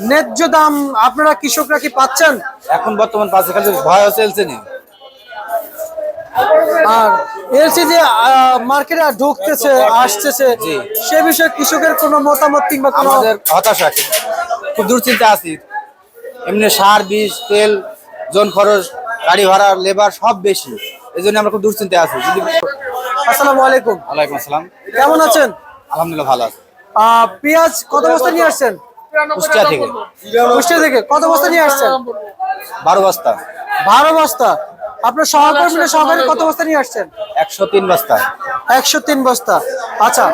ন্যায্য দাম আপনারা কৃষকরা কি পাচ্ছেন? এখন বর্তমান পাশে খালি ভয় চলছে নি আর এলসি যে মার্কেটে ঢুকতেছে আসতেছে। সে বিষয়ে কৃষকের কোনো মতামত কিংবা কোনো আমাদের হতাশা খুব দুশ্চিন্তা আছি। এমনি সার বীজ তেল জন খরচ গাড়ি ভাড়া লেবার সব বেশি। এই জন্য আমরা খুব দুশ্চিন্তায় আছি। যদি আসসালামু আলাইকুম। ওয়ালাইকুম আসসালাম। কেমন আছেন? আলহামদুলিল্লাহ ভালো আছে। আহ, পেঁয়াজ কত বস্তা নিয়ে আসছেন? কুষ্টিয়া থেকে। কুষ্টিয়া থেকে। কত বস্তা নিয়ে আসছেন? বারো বস্তা। বারো বস্তা। আপনার সহকর্মীরা সহকারী কত বস্তা নিয়ে আসছেন? একশো তিন বস্তা। একশো তিন বস্তা। আচ্ছা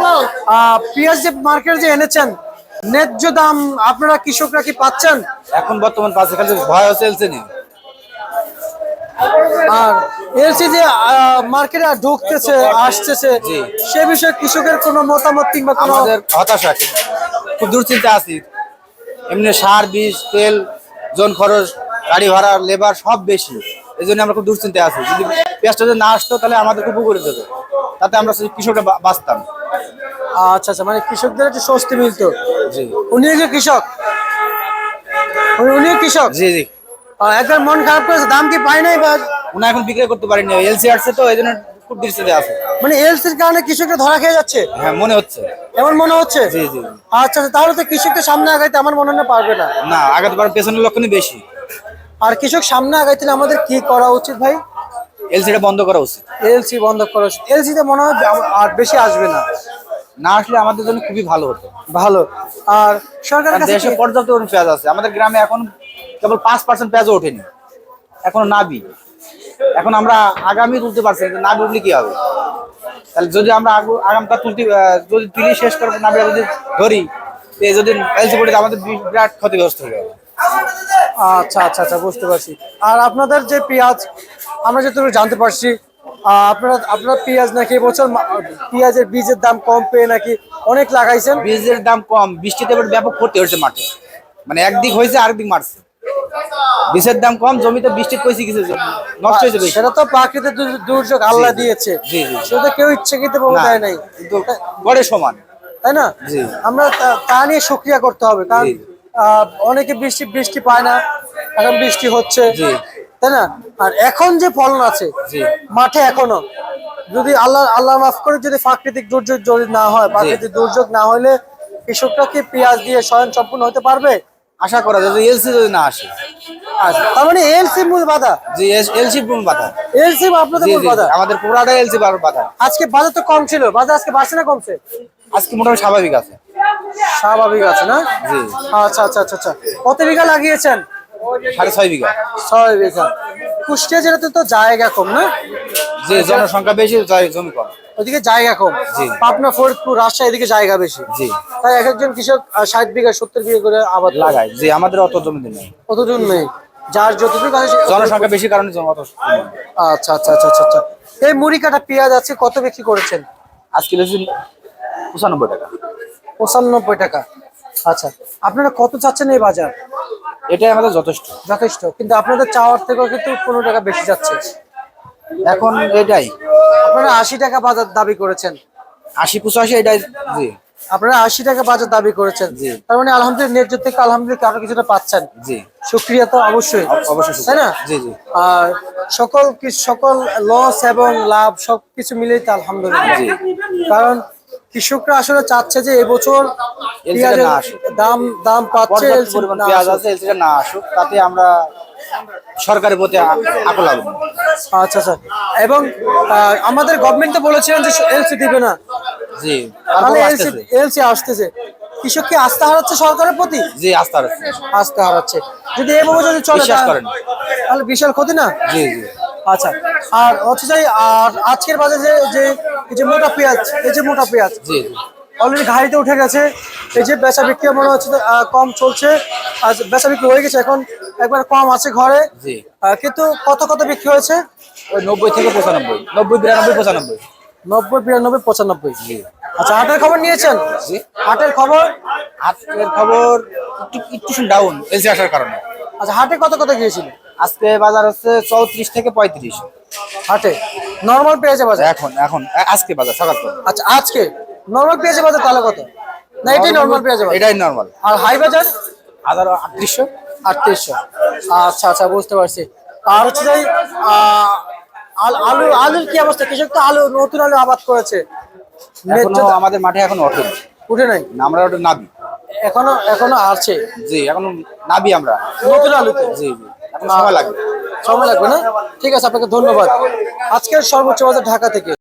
পেঁয়াজ যে মার্কেট যে এনেছেন ন্যায্য দাম আপনারা কৃষকরা কি পাচ্ছেন? এখন বর্তমান পাশে খালি ভয় চলছে নি আর এলসি যে মার্কেটে ঢুকতেছে আসতেছে। সে বিষয়ে কৃষকের কোনো মতামত কিংবা কোনো আমাদের হতাশা খুব দুশ্চিন্তা আছি। এমনি সার বীজ তেল জন খরচ গাড়ি ভাড়া লেবার সব বেশি। এই জন্য আমরা খুব দুশ্চিন্তায় আছি। যদি পেঁয়াজটা যদি না আসতো তাহলে আমাদের খুব উপরে যেত তাতে আমরা কৃষকরা বাঁচতাম। আচ্ছা আচ্ছা মানে কৃষকদের একটু স্বস্তি মিলতো? জি। উনি যে কৃষক? উনি- কৃষক? জি জি। একবার মন খারাপ করেছে। দাম কি পায় নাই বা উনি এখন বিক্রি করতে পারেনি। এলসি আসছে তো এই জন্য খুব দৃষ্টিতে আছে। মানে এলসির কারণে কৃষকরা ধরা খেয়ে যাচ্ছে? হ্যাঁ মনে হচ্ছে। এমন মনে হচ্ছে? জি জি। আচ্ছা আচ্ছা তাহলে তো কৃষকদের সামনে আগাইতে আমার মনে হয় না পারবে না। না আগাতে পারেন পেছনের লক্ষণই বেশি। আর কৃষক সামনে আগাইতে আমাদের কি করা উচিত ভাই? এলসিটা বন্ধ করা উচিত। এলসি বন্ধ করা উচিত। এলসিতে মনে হয় আর বেশি আসবে না। না আসলে আমাদের জন্য খুবই ভালো হতো। ভালো। আর সরকারের কাছে দেশে পর্যাপ্ত পেঁয়াজ আছে। আমাদের গ্রামে এখন কেবল পাঁচ পার্সেন্ট পেঁয়াজও ওঠেনি। এখনও নাবি এখন আমরা আগামী তুলতে পারছি না উঠলে কি হবে? তাহলে যদি আমরা আগামটা তুলতে যদি তুলি শেষ করব নাবিটা যদি ধরি যদি আমাদের বিরাট ক্ষতিগ্রস্ত হয়ে যাবে। আচ্ছা আচ্ছা আচ্ছা বুঝতে পারছি। আর আপনাদের যে পেঁয়াজ আমরা যেটুকু জানতে পারছি আপনারা আপনারা পেঁয়াজ নাকি এবছর মা- পেঁয়াজের বীজের দাম কম পেয়ে নাকি অনেক লাগাইছেন? বীজের দাম কম বৃষ্টিতে ব্যাপক ক্ষতি হয়েছে মাঠে। মানে একদিক হয়েছে আরেকদিক মারছে। বীজের দাম কম জমিতে বৃষ্টি পয়সা কিছু নষ্ট হয়েছে সেটা তো প্রাকৃতিক দুর্যোগ আল্লাহ দিয়েছে। জি, জি। সেটা কেউ ইচ্ছাকৃত দেয় নাই। কিন্তু গড়ে সমান। তাই না? জি। আমরা তা- নিয়ে সক্রিয়া করতে হবে কারণ অনেকে বৃষ্টি বৃষ্টি পায় না। এখন বৃষ্টি হচ্ছে। জি। তাই না? আর এখন যে ফলন আছে। মাঠে এখনও যদি আল্লাহ আল্লাহ মাফ করে যদি প্রাকৃতিক দুর্যোগ যদি না হয় প্রাকৃতিক দুর্যোগ না হলে কৃষকরা কি পেঁয়াজ দিয়ে স্বয়ং সম্পূর্ণ হতে পারবে? আশা করা যায় এলসি যদি না আসে। আচ্ছা তার মানে এলসি মূল বাধা? জি এলসি পূর্ণ বাধা। এলসি আপনাদের জি মূল জি বাধা? আমাদের পুরাটা এলসি বাধা। আজকে বাজার তো কম ছিল বাজার আজকে বাড়ছে না কমছে? আজকে মোটামুটি স্বাভাবিক আছে। স্বাভাবিক আছে না? জি। আচ্ছা আচ্ছা আচ্ছা আচ্ছা। কত বিঘা লাগিয়েছেন? সাড়ে ছয় বিঘা। ছয় বিঘা। কুষ্টিয়া জেলাতে তো জায়গা কম না? যে জনসংখ্যা বেশি জমি কম। ওদিকে জায়গা কম। জি। পাবনা ফরিদপুর রাজশাহী এদিকে জায়গা বেশি। জি। তাই এক একজন কৃষক ষাট বিঘা সত্তর বিঘা করে আবাদ লাগায়। যে আমাদের অত জমি নেই। কতজন নেই। যার যতটুকু আছে জনসংখ্যা বেশি কারণে জমি অত আচ্ছা আচ্ছা আচ্ছা আচ্ছা আচ্ছা। এই মুড়ি কাটা পেঁয়াজ আছে কত বিক্রি করেছেন? আজকে বেশি পঁচানব্বই টাকা। পঁচানব্বই টাকা। আচ্ছা আপনারা কত চাচ্ছেন এই বাজার? এটাই আমাদের যথেষ্ট। যথেষ্ট কিন্তু আপনাদের চাওয়ার থেকেও কিন্তু পনেরো টাকা বেশি যাচ্ছে। এখন এটাই। আপনারা আশি টাকা বাজার দাবি করেছেন। আশি পঁচাশি এটাই জি। আপনারা আশি টাকা বাজার দাবি করেছেন। জি। তার মানে আলহামদুলিল্লাহ ন্যায্য থেকে আলহামদুলিল্লাহ আরও কিছুটা পাচ্ছেন? জি। সুক্রিয়া তো অবশ্যই। অবশ্যই তাই না? জি জি। আর সকল সকল লস এবং লাভ সবকিছু মিলেই তো আলহামদুলিল্লাহ। জি। কারণ কৃষকরা আসলে চাচ্ছে যে এবছর। দাম দাম পাচ্ছে না আসুক তাতে আমরা সরকারের প্রতি আকল আচ্ছা আচ্ছা। এবং আমাদের গভর্নমেন্ট তো বলেছিলেন যে এলসি দিবে না। জি তাহলে এলসি। এলসি আসতেছে? কৃষক কি আস্থা হারাচ্ছে সরকারের প্রতি? জি আস্থা হারাচ্ছে। আস্থা হারাচ্ছে। যদি এভাবে যদি চলে বিশ্বাস তাহলে- করেন। তাহলে বিশাল ক্ষতি না? জি জি। আচ্ছা। আর হচ্ছে যে আর আজকের বাজারে যে যে মোটা পেঁয়াজ এই যে মোটা পেঁয়াজ। জি জি। অলরেডি ঘাড়িতে উঠে গেছে। এই যে বেচা বিক্রি মনে হচ্ছে কম চলছে। আর বেচা বিক্রি হয়ে গেছে এখন একবার কম আছে ঘরে। কিন্তু কত কত বিক্রি হয়েছে? ওই নব্বই থেকে পঁচানব্বই। নব্বই বিরানব্বই পঁচানব্বই। নব্বই বিরানব্বই পঁচানব্বই। আচ্ছা হাটের খবর নিয়েছেন? জি। হাটের খবর? আজকের খবর একটু একটু ডাউন এলসি আসার কারণে। আচ্ছা হাটে কত কত গিয়েছিল? আজকে বাজার হচ্ছে চৌত্রিশ থেকে পঁয়ত্রিশ। হাটে। নর্মাল পেয়েছে বাজার? এখন এখন আজকে বাজার সকাল আচ্ছা আজকে? নর্মাল পেঁয়াজের বাজার তাহলে কত? না এটাই নর্মাল পেঁয়াজের বাজার। এটাই নর্মাল আর হাই বাজার? হাজার আটত্রিশশো। আটত্রিশশো। আচ্ছা আচ্ছা বুঝতে পারছি। আর হচ্ছে আহ, আল- আলু আলুর কি অবস্থা? কৃষক তো আলু নতুন আলু আবাদ করেছে। এখনও আমাদের মাঠে এখন ওঠেনি। উঠে নাই? আমরা ওটা নাবি। এখনও এখনও আছে জি এখন নাবি আমরা। নতুন আলুতে? জি জি। এখন সময় লাগবে। সময় লাগবে না? ঠিক আছে আপনাকে ধন্যবাদ। আজকের সর্বোচ্চ বাজার ঢাকা থেকে।